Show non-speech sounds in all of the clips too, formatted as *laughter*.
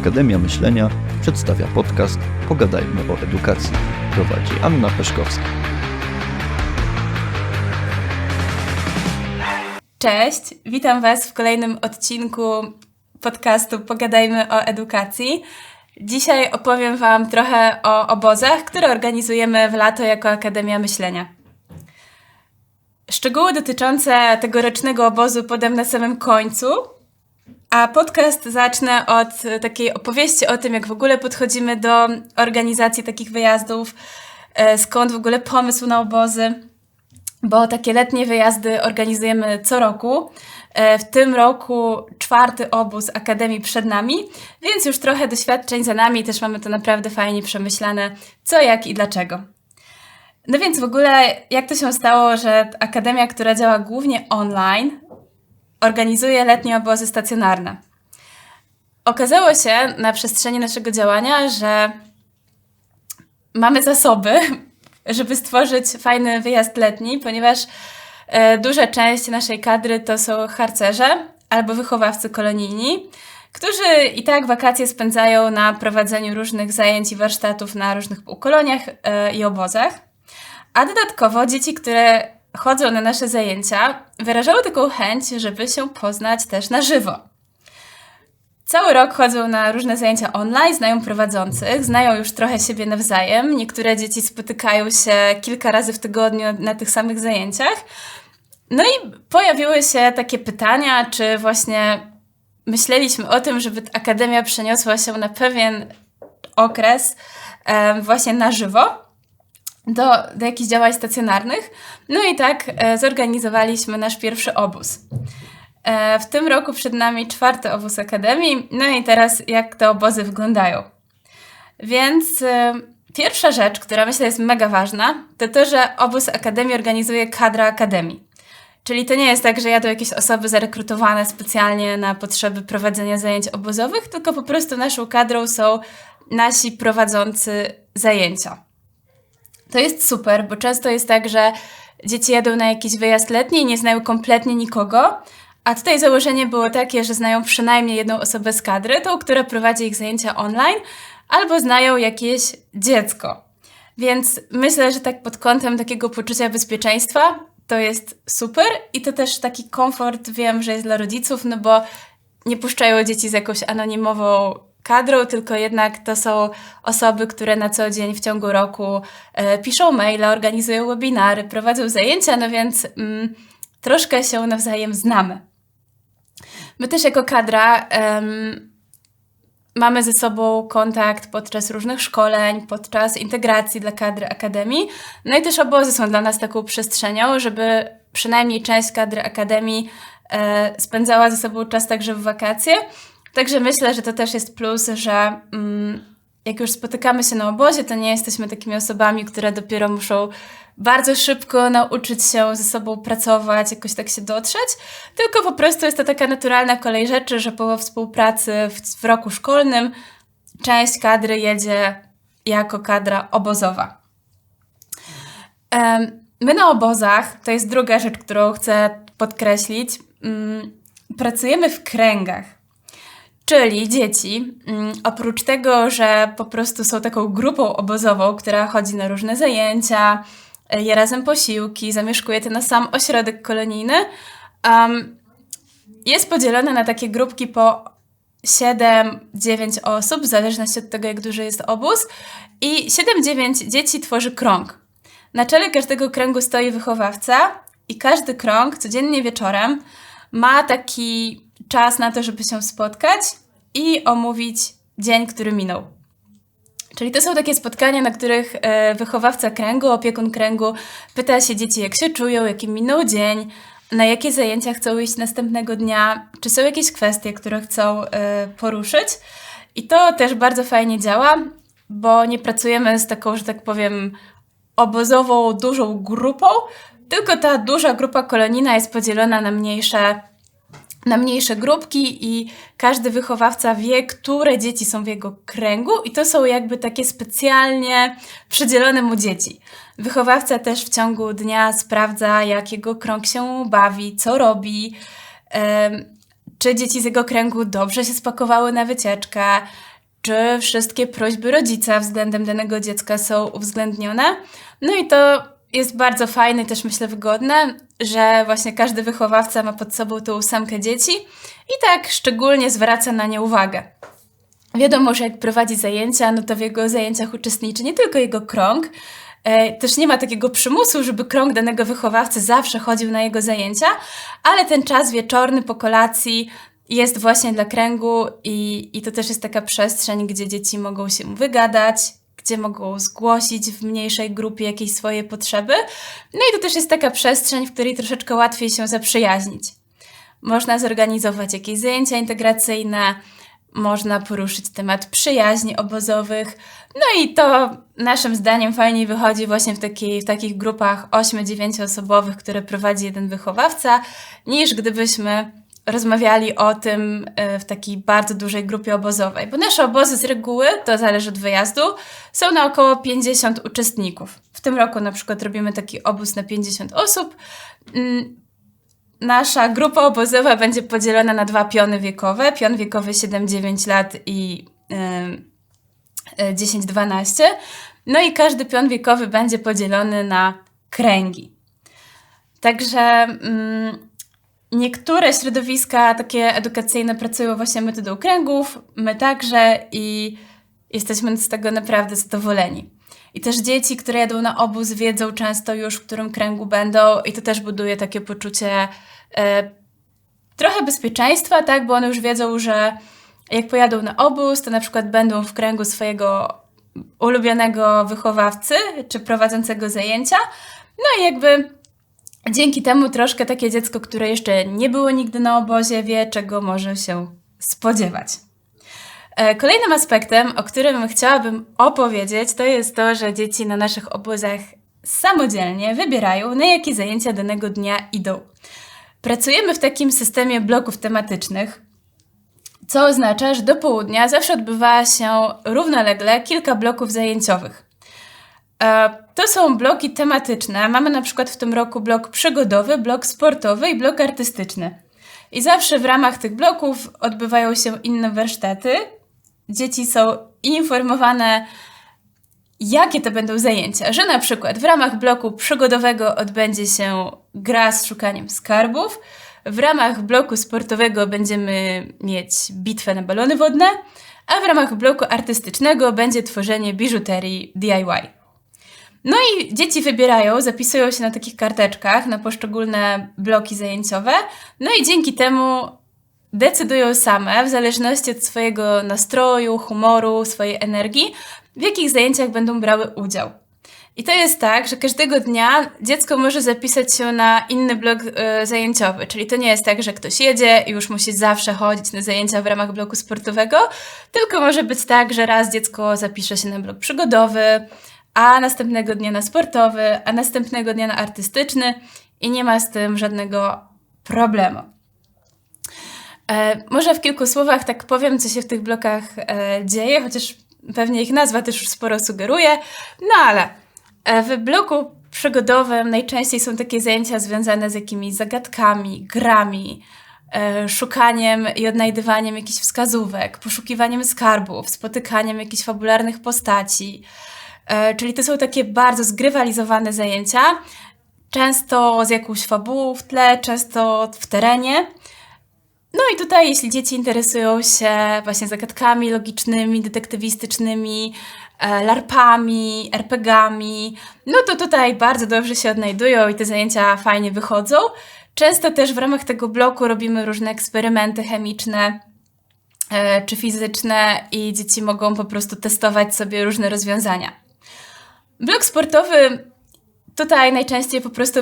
Akademia Myślenia przedstawia podcast Pogadajmy o edukacji. Prowadzi Anna Peszkowska. Cześć, witam Was w kolejnym odcinku podcastu Pogadajmy o edukacji. Dzisiaj opowiem Wam trochę o obozach, które organizujemy w lato jako Akademia Myślenia. Szczegóły dotyczące tegorocznego obozu podam na samym końcu, a podcast zacznę od takiej opowieści o tym, jak w ogóle podchodzimy do organizacji takich wyjazdów, e, skąd w ogóle pomysł na obozy, bo takie letnie wyjazdy organizujemy co roku. E, w tym roku czwarty obóz Akademii przed nami, więc już trochę doświadczeń za nami, też mamy to naprawdę fajnie przemyślane, co, jak i dlaczego. No więc w ogóle, jak to się stało, że Akademia, która działa głównie online, organizuje letnie obozy stacjonarne. Okazało się na przestrzeni naszego działania, że mamy zasoby, *laughs* żeby stworzyć fajny wyjazd letni, ponieważ e, duża część naszej kadry to są harcerze albo wychowawcy kolonijni, którzy i tak wakacje spędzają na prowadzeniu różnych zajęć i warsztatów na różnych półkoloniach e, i obozach. A dodatkowo dzieci, które chodzą na nasze zajęcia, wyrażały taką chęć, żeby się poznać też na żywo. Cały rok chodzą na różne zajęcia online, znają prowadzących, znają już trochę siebie nawzajem. Niektóre dzieci spotykają się kilka razy w tygodniu na tych samych zajęciach. No i pojawiły się takie pytania, czy właśnie myśleliśmy o tym, żeby akademia przeniosła się na pewien okres właśnie na żywo do, do jakichś działań stacjonarnych. No i tak e, zorganizowaliśmy nasz pierwszy obóz. E, w tym roku przed nami czwarty obóz Akademii, no i teraz jak te obozy wyglądają. Więc e, pierwsza rzecz, która myślę jest mega ważna, to to, że obóz Akademii organizuje kadra Akademii. Czyli to nie jest tak, że jadą jakieś osoby zarekrutowane specjalnie na potrzeby prowadzenia zajęć obozowych, tylko po prostu naszą kadrą są nasi prowadzący zajęcia. To jest super, bo często jest tak, że dzieci jadą na jakiś wyjazd letni i nie znają kompletnie nikogo, a tutaj założenie było takie, że znają przynajmniej jedną osobę z kadry, tą, która prowadzi ich zajęcia online, albo znają jakieś dziecko. Więc myślę, że tak pod kątem takiego poczucia bezpieczeństwa to jest super i to też taki komfort wiem, że jest dla rodziców, no bo nie puszczają dzieci z jakąś anonimową kadrą, tylko jednak to są osoby, które na co dzień w ciągu roku e, piszą maile, organizują webinary, prowadzą zajęcia, no więc mm, troszkę się nawzajem znamy. My też jako kadra mamy ze sobą kontakt podczas różnych szkoleń, podczas integracji dla kadry akademii. No i też obozy są dla nas taką przestrzenią, żeby przynajmniej część kadry akademii e, spędzała ze sobą czas także w wakacje. Także myślę, że to też jest plus, że mm, jak już spotykamy się na obozie, to nie jesteśmy takimi osobami, które dopiero muszą bardzo szybko nauczyć się ze sobą pracować, jakoś tak się dotrzeć, tylko po prostu jest to taka naturalna kolej rzeczy, że po współpracy w, w roku szkolnym część kadry jedzie jako kadra obozowa. My na obozach, to jest druga rzecz, którą chcę podkreślić, mm, pracujemy w kręgach. Czyli dzieci, mm, oprócz tego, że po prostu są taką grupą obozową, która chodzi na różne zajęcia, e, je razem posiłki, zamieszkuje ten sam ośrodek kolonijny, um, jest podzielone na takie grupki po 7-9 osób, w zależności od tego, jak duży jest obóz. I 7-9 dzieci tworzy krąg. Na czele każdego kręgu stoi wychowawca, i każdy krąg codziennie wieczorem ma taki czas na to, żeby się spotkać i omówić dzień, który minął. Czyli to są takie spotkania, na których e, wychowawca kręgu, opiekun kręgu pyta się dzieci, jak się czują, jaki minął dzień, na jakie zajęcia chcą iść następnego dnia, czy są jakieś kwestie, które chcą e, poruszyć. I to też bardzo fajnie działa, bo nie pracujemy z taką, że tak powiem, obozową, dużą grupą, tylko ta duża grupa kolonijna jest podzielona na mniejsze na mniejsze grupki i każdy wychowawca wie, które dzieci są w jego kręgu i to są jakby takie specjalnie przydzielone mu dzieci. Wychowawca też w ciągu dnia sprawdza, jak jego krąg się bawi, co robi, czy dzieci z jego kręgu dobrze się spakowały na wycieczkę, czy wszystkie prośby rodzica względem danego dziecka są uwzględnione. No i to jest bardzo fajne i też myślę wygodne, że właśnie każdy wychowawca ma pod sobą tą ósemkę dzieci i tak szczególnie zwraca na nie uwagę. Wiadomo, że jak prowadzi zajęcia, no to w jego zajęciach uczestniczy nie tylko jego krąg, e, też nie ma takiego przymusu, żeby krąg danego wychowawcy zawsze chodził na jego zajęcia, ale ten czas wieczorny po kolacji jest właśnie dla kręgu i, i to też jest taka przestrzeń, gdzie dzieci mogą się wygadać, gdzie mogą zgłosić w mniejszej grupie jakieś swoje potrzeby. No i to też jest taka przestrzeń, w której troszeczkę łatwiej się zaprzyjaźnić. Można zorganizować jakieś zajęcia integracyjne, można poruszyć temat przyjaźni obozowych. No i to naszym zdaniem fajniej wychodzi właśnie w, w takich grupach 8-9 osobowych, które prowadzi jeden wychowawca, niż gdybyśmy rozmawiali o tym e, w takiej bardzo dużej grupie obozowej. Bo nasze obozy z reguły, to zależy od wyjazdu, są na około 50 uczestników. W tym roku na przykład robimy taki obóz na 50 osób. Mm, nasza grupa obozowa będzie podzielona na dwa piony wiekowe. Pion wiekowy 7-9 lat i yy, 10-12. No i każdy pion wiekowy będzie podzielony na kręgi. Także yy, niektóre środowiska takie edukacyjne pracują właśnie metodą kręgów, my także i jesteśmy z tego naprawdę zadowoleni. I też dzieci, które jadą na obóz, wiedzą często już, w którym kręgu będą, i to też buduje takie poczucie e, trochę bezpieczeństwa, tak? Bo one już wiedzą, że jak pojadą na obóz, to na przykład będą w kręgu swojego ulubionego wychowawcy czy prowadzącego zajęcia. No i jakby dzięki temu troszkę takie dziecko, które jeszcze nie było nigdy na obozie, wie, czego może się spodziewać. E, kolejnym aspektem, o którym chciałabym opowiedzieć, to jest to, że dzieci na naszych obozach samodzielnie wybierają, na jakie zajęcia danego dnia idą. Pracujemy w takim systemie bloków tematycznych, co oznacza, że do południa zawsze odbywa się równolegle kilka bloków zajęciowych. E, to są bloki tematyczne. Mamy na przykład w tym roku blok przygodowy, blok sportowy i blok artystyczny. I zawsze w ramach tych bloków odbywają się inne warsztaty, dzieci są informowane, jakie to będą zajęcia. Że na przykład w ramach bloku przygodowego odbędzie się gra z szukaniem skarbów, w ramach bloku sportowego będziemy mieć bitwę na balony wodne, a w ramach bloku artystycznego będzie tworzenie biżuterii DIY. No i dzieci wybierają, zapisują się na takich karteczkach na poszczególne bloki zajęciowe, no i dzięki temu decydują same, w zależności od swojego nastroju, humoru, swojej energii, w jakich zajęciach będą brały udział. I to jest tak, że każdego dnia dziecko może zapisać się na inny blok y, zajęciowy, czyli to nie jest tak, że ktoś jedzie i już musi zawsze chodzić na zajęcia w ramach bloku sportowego, tylko może być tak, że raz dziecko zapisze się na blok przygodowy, a następnego dnia na sportowy, a następnego dnia na artystyczny i nie ma z tym żadnego problemu. E, może w kilku słowach tak powiem, co się w tych blokach e, dzieje, chociaż pewnie ich nazwa też już sporo sugeruje. No ale e, w bloku przygodowym najczęściej są takie zajęcia związane z jakimiś zagadkami, grami, e, szukaniem i odnajdywaniem jakichś wskazówek, poszukiwaniem skarbów, spotykaniem jakichś fabularnych postaci. E, czyli to są takie bardzo zgrywalizowane zajęcia, często z jakąś fabułą w tle, często w terenie. No i tutaj, jeśli dzieci interesują się właśnie zagadkami logicznymi, detektywistycznymi, e, larpami, RPGami, no to tutaj bardzo dobrze się odnajdują i te zajęcia fajnie wychodzą. Często też w ramach tego bloku robimy różne eksperymenty chemiczne e, czy fizyczne i dzieci mogą po prostu testować sobie różne rozwiązania. Blok sportowy Tutaj najczęściej po prostu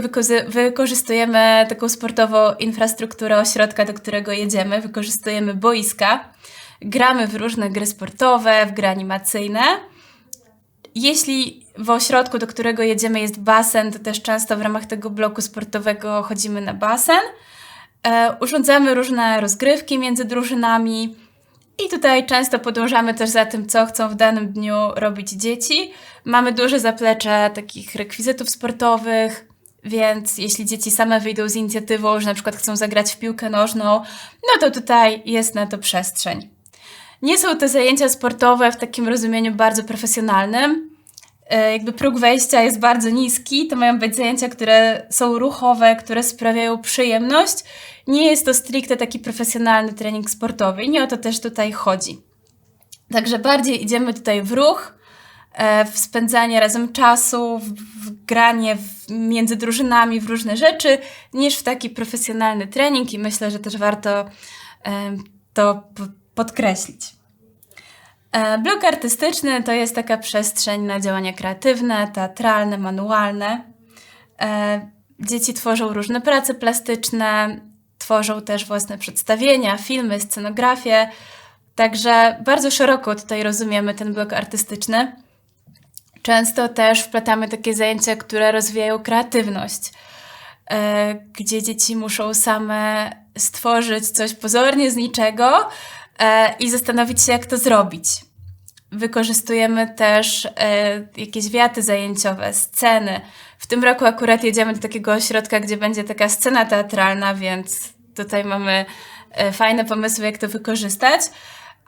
wykorzystujemy taką sportową infrastrukturę ośrodka, do którego jedziemy. Wykorzystujemy boiska, gramy w różne gry sportowe, w gry animacyjne. Jeśli w ośrodku, do którego jedziemy, jest basen, to też często w ramach tego bloku sportowego chodzimy na basen. E, urządzamy różne rozgrywki między drużynami i tutaj często podążamy też za tym, co chcą w danym dniu robić dzieci. Mamy duże zaplecze takich rekwizytów sportowych, więc jeśli dzieci same wyjdą z inicjatywą, że na przykład chcą zagrać w piłkę nożną, no to tutaj jest na to przestrzeń. Nie są to zajęcia sportowe w takim rozumieniu bardzo profesjonalnym. E, jakby próg wejścia jest bardzo niski. To mają być zajęcia, które są ruchowe, które sprawiają przyjemność. Nie jest to stricte taki profesjonalny trening sportowy i nie o to też tutaj chodzi. Także bardziej idziemy tutaj w ruch, e, w spędzanie razem czasu, w, granie między drużynami w różne rzeczy, niż w taki profesjonalny trening i myślę, że też warto e, to podkreślić. E, blok artystyczny to jest taka przestrzeń na działania kreatywne, teatralne, manualne. Dzieci tworzą różne prace plastyczne, tworzą też własne przedstawienia, filmy, scenografię. Także bardzo szeroko tutaj rozumiemy ten blok artystyczny. Często też wplatamy takie zajęcia, które rozwijają kreatywność, e, gdzie dzieci muszą same stworzyć coś pozornie z niczego e, i zastanowić się, jak to zrobić. Wykorzystujemy też e, jakieś wiaty zajęciowe, sceny. W tym roku akurat jedziemy do takiego ośrodka, gdzie będzie taka scena teatralna, więc tutaj mamy fajne pomysły, jak to wykorzystać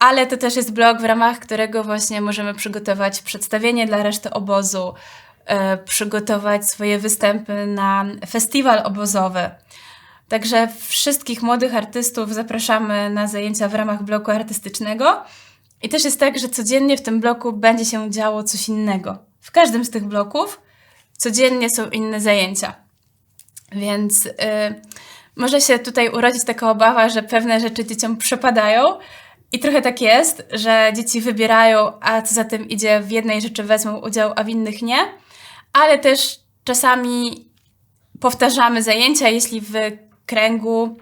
ale to też jest blog, w ramach którego właśnie możemy przygotować przedstawienie dla reszty obozu, e, przygotować swoje występy na festiwal obozowy. Także wszystkich młodych artystów zapraszamy na zajęcia w ramach bloku artystycznego. I też jest tak, że codziennie w tym bloku będzie się działo coś innego. W każdym z tych bloków codziennie są inne zajęcia. Więc yy, może się tutaj urodzić taka obawa, że pewne rzeczy dzieciom przepadają, i trochę tak jest, że dzieci wybierają, a co za tym idzie, w jednej rzeczy wezmą udział, a w innych nie. Ale też czasami powtarzamy zajęcia, jeśli w kręgu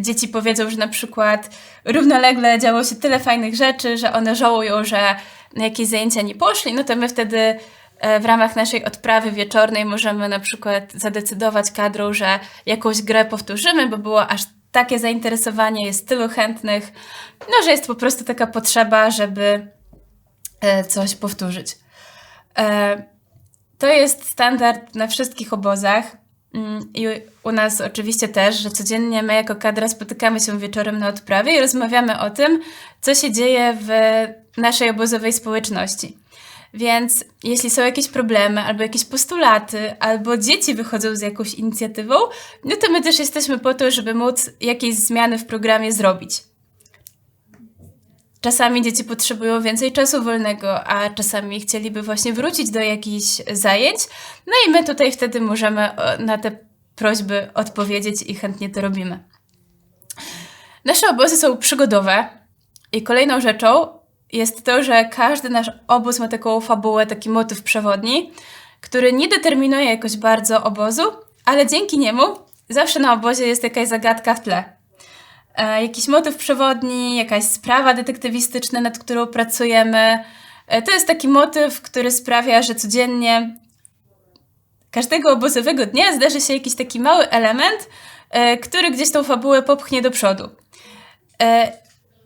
dzieci powiedzą, że na przykład równolegle działo się tyle fajnych rzeczy, że one żałują, że na jakieś zajęcia nie poszli, no to my wtedy e, w ramach naszej odprawy wieczornej możemy na przykład zadecydować kadrą, że jakąś grę powtórzymy, bo było aż takie zainteresowanie, jest tylu chętnych, no że jest po prostu taka potrzeba, żeby e, coś powtórzyć. E, to jest standard na wszystkich obozach. Mm, I u nas oczywiście też, że codziennie my jako kadra spotykamy się wieczorem na odprawie i rozmawiamy o tym, co się dzieje w naszej obozowej społeczności. Więc jeśli są jakieś problemy, albo jakieś postulaty, albo dzieci wychodzą z jakąś inicjatywą, no to my też jesteśmy po to, żeby móc jakieś zmiany w programie zrobić. Czasami dzieci potrzebują więcej czasu wolnego, a czasami chcieliby właśnie wrócić do jakichś zajęć. No i my tutaj wtedy możemy na te prośby odpowiedzieć i chętnie to robimy. Nasze obozy są przygodowe i kolejną rzeczą jest to, że każdy nasz obóz ma taką fabułę, taki motyw przewodni, który nie determinuje jakoś bardzo obozu, ale dzięki niemu zawsze na obozie jest jakaś zagadka w tle. E, jakiś motyw przewodni, jakaś sprawa detektywistyczna, nad którą pracujemy. E, to jest taki motyw, który sprawia, że codziennie, każdego obozowego dnia zdarzy się jakiś taki mały element, e, który gdzieś tą fabułę popchnie do przodu.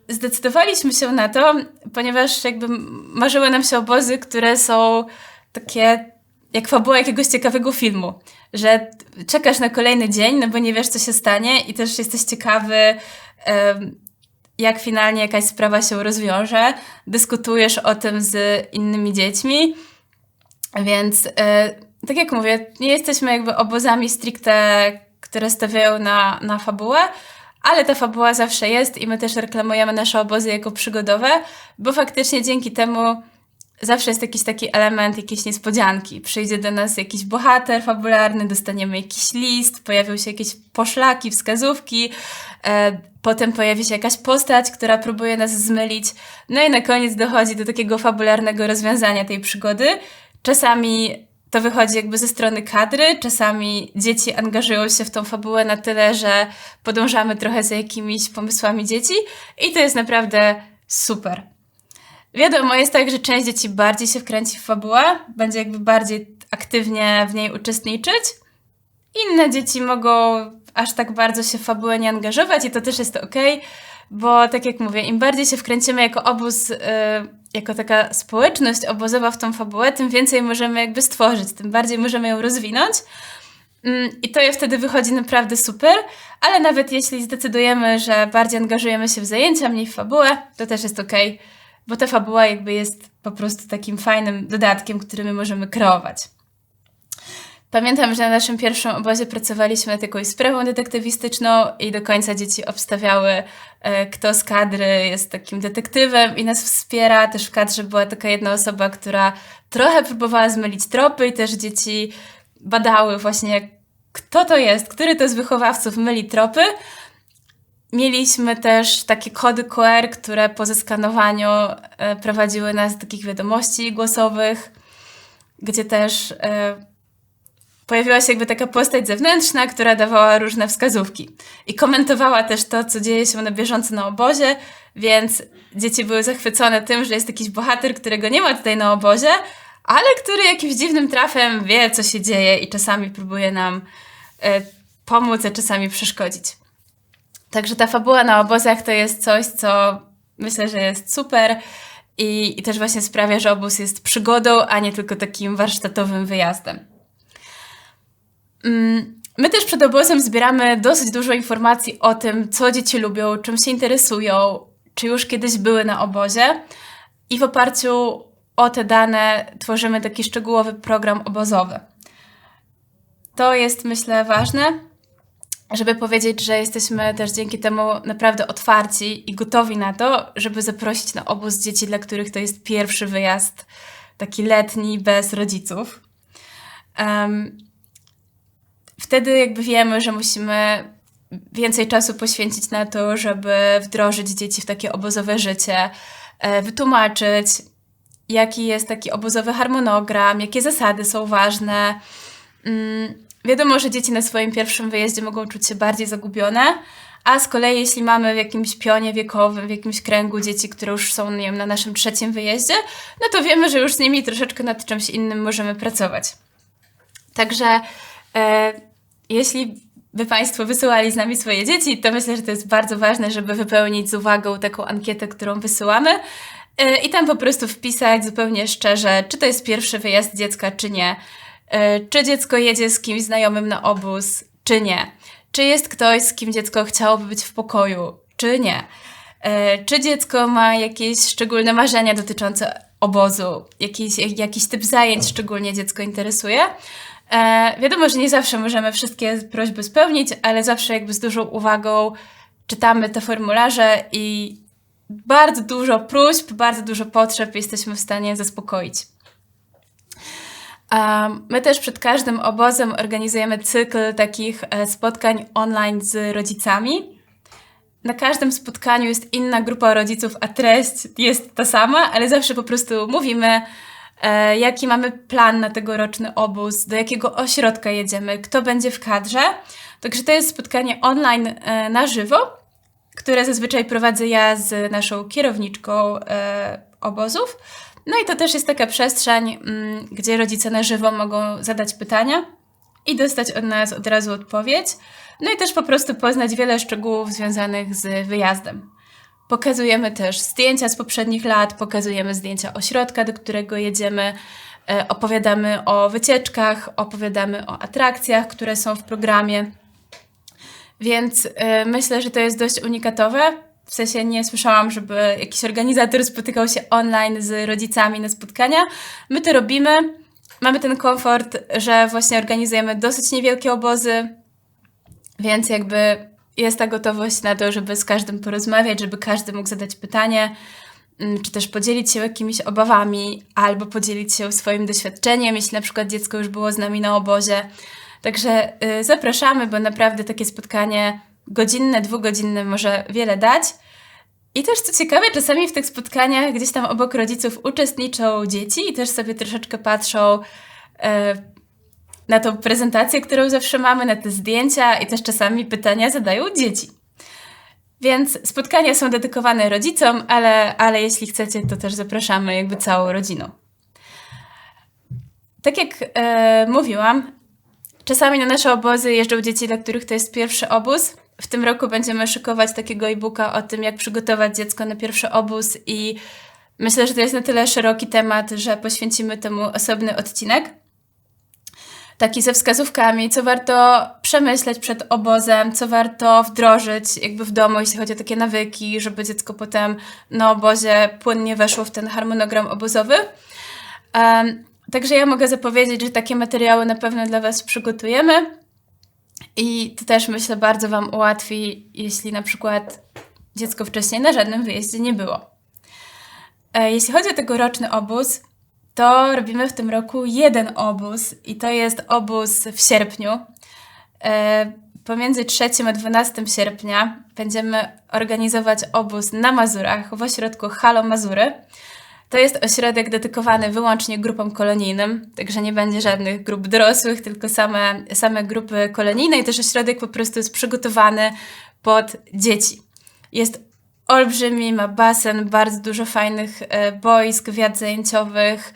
Zdecydowaliśmy się na to, ponieważ jakby marzyły nam się obozy, które są takie jak fabuła jakiegoś ciekawego filmu, że czekasz na kolejny dzień, no bo nie wiesz, co się stanie i też jesteś ciekawy, jak finalnie jakaś sprawa się rozwiąże. Dyskutujesz o tym z innymi dziećmi, więc e, tak jak mówię, nie jesteśmy jakby obozami stricte, które stawiają na, na fabułę, ale ta fabuła zawsze jest i my też reklamujemy nasze obozy jako przygodowe, bo faktycznie dzięki temu zawsze jest jakiś taki element, jakieś niespodzianki. Przyjdzie do nas jakiś bohater fabularny, dostaniemy jakiś list, pojawią się jakieś poszlaki, wskazówki, e, potem pojawi się jakaś postać, która próbuje nas zmylić, no i na koniec dochodzi do takiego fabularnego rozwiązania tej przygody. Czasami to wychodzi jakby ze strony kadry. Czasami dzieci angażują się w tą fabułę na tyle, że podążamy trochę za jakimiś pomysłami dzieci i to jest naprawdę super. Wiadomo, jest tak, że część dzieci bardziej się wkręci w fabułę, będzie jakby bardziej aktywnie w niej uczestniczyć. Inne dzieci mogą aż tak bardzo się w fabułę nie angażować i to też jest ok, bo tak jak mówię, im bardziej się wkręcimy jako obóz yy, jako taka społeczność obozowa w tą fabułę, tym więcej możemy jakby stworzyć, tym bardziej możemy ją rozwinąć. Mm, I to jest wtedy wychodzi naprawdę super, ale nawet jeśli zdecydujemy, że bardziej angażujemy się w zajęcia, mniej w fabułę, to też jest ok, bo ta fabuła jakby jest po prostu takim fajnym dodatkiem, który my możemy kreować. Pamiętam, że na naszym pierwszym obozie pracowaliśmy nad jakąś sprawą detektywistyczną i do końca dzieci obstawiały, e, kto z kadry jest takim detektywem i nas wspiera. Też w kadrze była taka jedna osoba, która trochę próbowała zmylić tropy i też dzieci badały właśnie, kto to jest, który to z wychowawców myli tropy. Mieliśmy też takie kody QR, które po zeskanowaniu e, prowadziły nas do takich wiadomości głosowych, gdzie też e, pojawiła się jakby taka postać zewnętrzna, która dawała różne wskazówki i komentowała też to, co dzieje się na bieżąco na obozie, więc dzieci były zachwycone tym, że jest jakiś bohater, którego nie ma tutaj na obozie, ale który jakimś dziwnym trafem wie, co się dzieje i czasami próbuje nam e, pomóc, a czasami przeszkodzić. Także ta fabuła na obozach to jest coś, co myślę, że jest super i, i też właśnie sprawia, że obóz jest przygodą, a nie tylko takim warsztatowym wyjazdem. Mm, my też przed obozem zbieramy dosyć dużo informacji o tym, co dzieci lubią, czym się interesują, czy już kiedyś były na obozie. I w oparciu o te dane tworzymy taki szczegółowy program obozowy. To jest, myślę, ważne, żeby powiedzieć, że jesteśmy też dzięki temu naprawdę otwarci i gotowi na to, żeby zaprosić na obóz dzieci, dla których to jest pierwszy wyjazd taki letni, bez rodziców. Um, wtedy jakby wiemy, że musimy więcej czasu poświęcić na to, żeby wdrożyć dzieci w takie obozowe życie, e, wytłumaczyć, jaki jest taki obozowy harmonogram, jakie zasady są ważne. Mm, wiadomo, że dzieci na swoim pierwszym wyjeździe mogą czuć się bardziej zagubione, a z kolei jeśli mamy w jakimś pionie wiekowym, w jakimś kręgu dzieci, które już są nie wiem, na naszym trzecim wyjeździe, no to wiemy, że już z nimi troszeczkę nad czymś innym możemy pracować. Także e, jeśli by Państwo wysyłali z nami swoje dzieci, to myślę, że to jest bardzo ważne, żeby wypełnić z uwagą taką ankietę, którą wysyłamy. E, I tam po prostu wpisać zupełnie szczerze, czy to jest pierwszy wyjazd dziecka, czy nie. E, czy dziecko jedzie z kimś znajomym na obóz, czy nie. Czy jest ktoś, z kim dziecko chciałoby być w pokoju, czy nie. E, czy dziecko ma jakieś szczególne marzenia dotyczące obozu, jakiś, jakiś typ zajęć szczególnie dziecko interesuje. E, wiadomo, że nie zawsze możemy wszystkie prośby spełnić, ale zawsze jakby z dużą uwagą czytamy te formularze i bardzo dużo próśb, bardzo dużo potrzeb jesteśmy w stanie zaspokoić. My też przed każdym obozem organizujemy cykl takich e, spotkań online z rodzicami. Na każdym spotkaniu jest inna grupa rodziców, a treść jest ta sama, ale zawsze po prostu mówimy, e, jaki mamy plan na tegoroczny obóz, do jakiego ośrodka jedziemy, kto będzie w kadrze. Także to jest spotkanie online e, na żywo, które zazwyczaj prowadzę ja z naszą kierowniczką obozów. No i to też jest taka przestrzeń, mm, gdzie rodzice na żywo mogą zadać pytania i dostać od nas od razu odpowiedź. No i też po prostu poznać wiele szczegółów związanych z wyjazdem. Pokazujemy też zdjęcia z poprzednich lat, pokazujemy zdjęcia ośrodka, do którego jedziemy, e, opowiadamy o wycieczkach, opowiadamy o atrakcjach, które są w programie. Więc y, myślę, że to jest dość unikatowe. W sensie nie słyszałam, żeby jakiś organizator spotykał się online z rodzicami na spotkania. My to robimy. Mamy ten komfort, że właśnie organizujemy dosyć niewielkie obozy, więc jakby jest ta gotowość na to, żeby z każdym porozmawiać, żeby każdy mógł zadać pytanie, mm, czy też podzielić się jakimiś obawami, albo podzielić się swoim doświadczeniem, jeśli na przykład dziecko już było z nami na obozie. Także y, zapraszamy, bo naprawdę takie spotkanie godzinne, dwugodzinne może wiele dać. I też co ciekawe, czasami w tych spotkaniach gdzieś tam obok rodziców uczestniczą dzieci i też sobie troszeczkę patrzą e, na tą prezentację, którą zawsze mamy, na te zdjęcia i też czasami pytania zadają dzieci. Więc spotkania są dedykowane rodzicom, ale, ale jeśli chcecie, to też zapraszamy jakby całą rodziną. Tak jak e, mówiłam, Czasami na nasze obozy jeżdżą dzieci, dla których to jest pierwszy obóz. W tym roku będziemy szykować takiego e-booka o tym, jak przygotować dziecko na pierwszy obóz i myślę, że to jest na tyle szeroki temat, że poświęcimy temu osobny odcinek. taki ze wskazówkami, co warto przemyśleć przed obozem, co warto wdrożyć jakby w domu, jeśli chodzi o takie nawyki, żeby dziecko potem na obozie płynnie weszło w ten harmonogram obozowy. Um, także ja mogę zapowiedzieć, że takie materiały na pewno dla Was przygotujemy i to też myślę bardzo Wam ułatwi, jeśli na przykład dziecko wcześniej na żadnym wyjeździe nie było. E, Jeśli chodzi o tegoroczny obóz, to robimy w tym roku jeden obóz i to jest obóz w sierpniu. E, Pomiędzy 3 a 12 sierpnia będziemy organizować obóz na Mazurach w ośrodku Halo Mazury. To jest ośrodek dedykowany wyłącznie grupom kolonijnym, także nie będzie żadnych grup dorosłych, tylko same, same grupy kolonijne i też ośrodek po prostu jest przygotowany pod dzieci. Jest olbrzymi, ma basen, bardzo dużo fajnych e, boisk, wiat zajęciowych,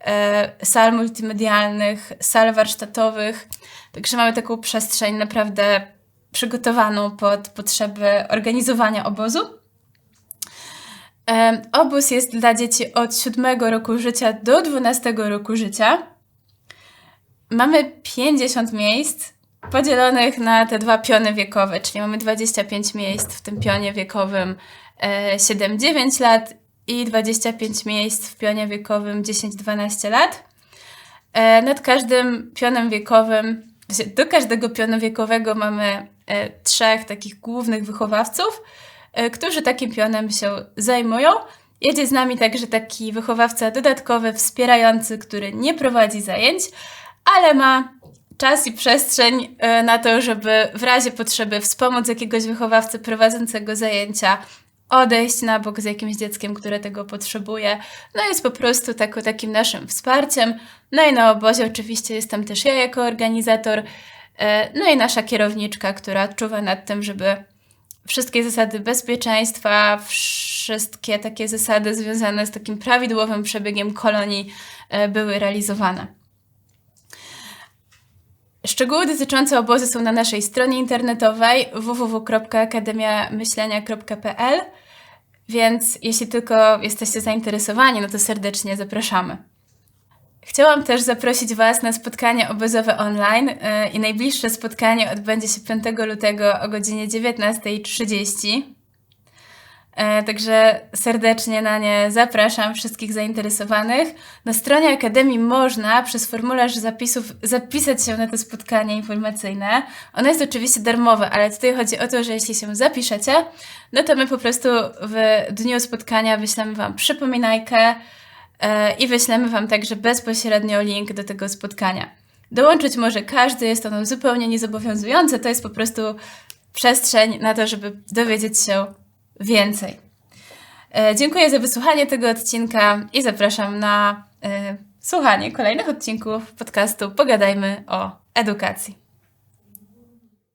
e, sal multimedialnych, sal warsztatowych. Także mamy taką przestrzeń naprawdę przygotowaną pod potrzeby organizowania obozu. Obóz jest dla dzieci od 7 roku życia do 12 roku życia. Mamy 50 miejsc podzielonych na te dwa piony wiekowe, czyli mamy 25 miejsc w tym pionie wiekowym e, 7-9 lat i 25 miejsc w pionie wiekowym 10-12 lat. E, Nad każdym pionem wiekowym, do każdego pionu wiekowego mamy e, trzech takich głównych wychowawców, e, którzy takim pionem się zajmują. Jedzie z nami także taki wychowawca dodatkowy, wspierający, który nie prowadzi zajęć, ale ma czas i przestrzeń e, na to, żeby w razie potrzeby wspomóc jakiegoś wychowawcę prowadzącego zajęcia, odejść na bok z jakimś dzieckiem, które tego potrzebuje. No jest po prostu tako, takim naszym wsparciem. No i na obozie oczywiście jestem też ja jako organizator, e, no i nasza kierowniczka, która czuwa nad tym, żeby wszystkie zasady bezpieczeństwa, wszystkie takie zasady związane z takim prawidłowym przebiegiem kolonii e, były realizowane. Szczegóły dotyczące obozu są na naszej stronie internetowej www.akademiamyślenia.pl więc jeśli tylko jesteście zainteresowani, no to serdecznie zapraszamy. Chciałam też zaprosić Was na spotkanie obozowe online yy, i najbliższe spotkanie odbędzie się 5 lutego o godzinie 19.30. E, Także serdecznie na nie zapraszam wszystkich zainteresowanych. Na stronie Akademii można przez formularz zapisów zapisać się na to spotkanie informacyjne. Ono jest oczywiście darmowe, ale tutaj chodzi o to, że jeśli się zapiszecie, no to my po prostu w dniu spotkania wyślemy Wam przypominajkę e, i wyślemy Wam także bezpośrednio link do tego spotkania. Dołączyć może każdy, jest ono zupełnie niezobowiązujące, to jest po prostu przestrzeń na to, żeby dowiedzieć się więcej. E, Dziękuję za wysłuchanie tego odcinka i zapraszam na e, słuchanie kolejnych odcinków podcastu Pogadajmy o edukacji.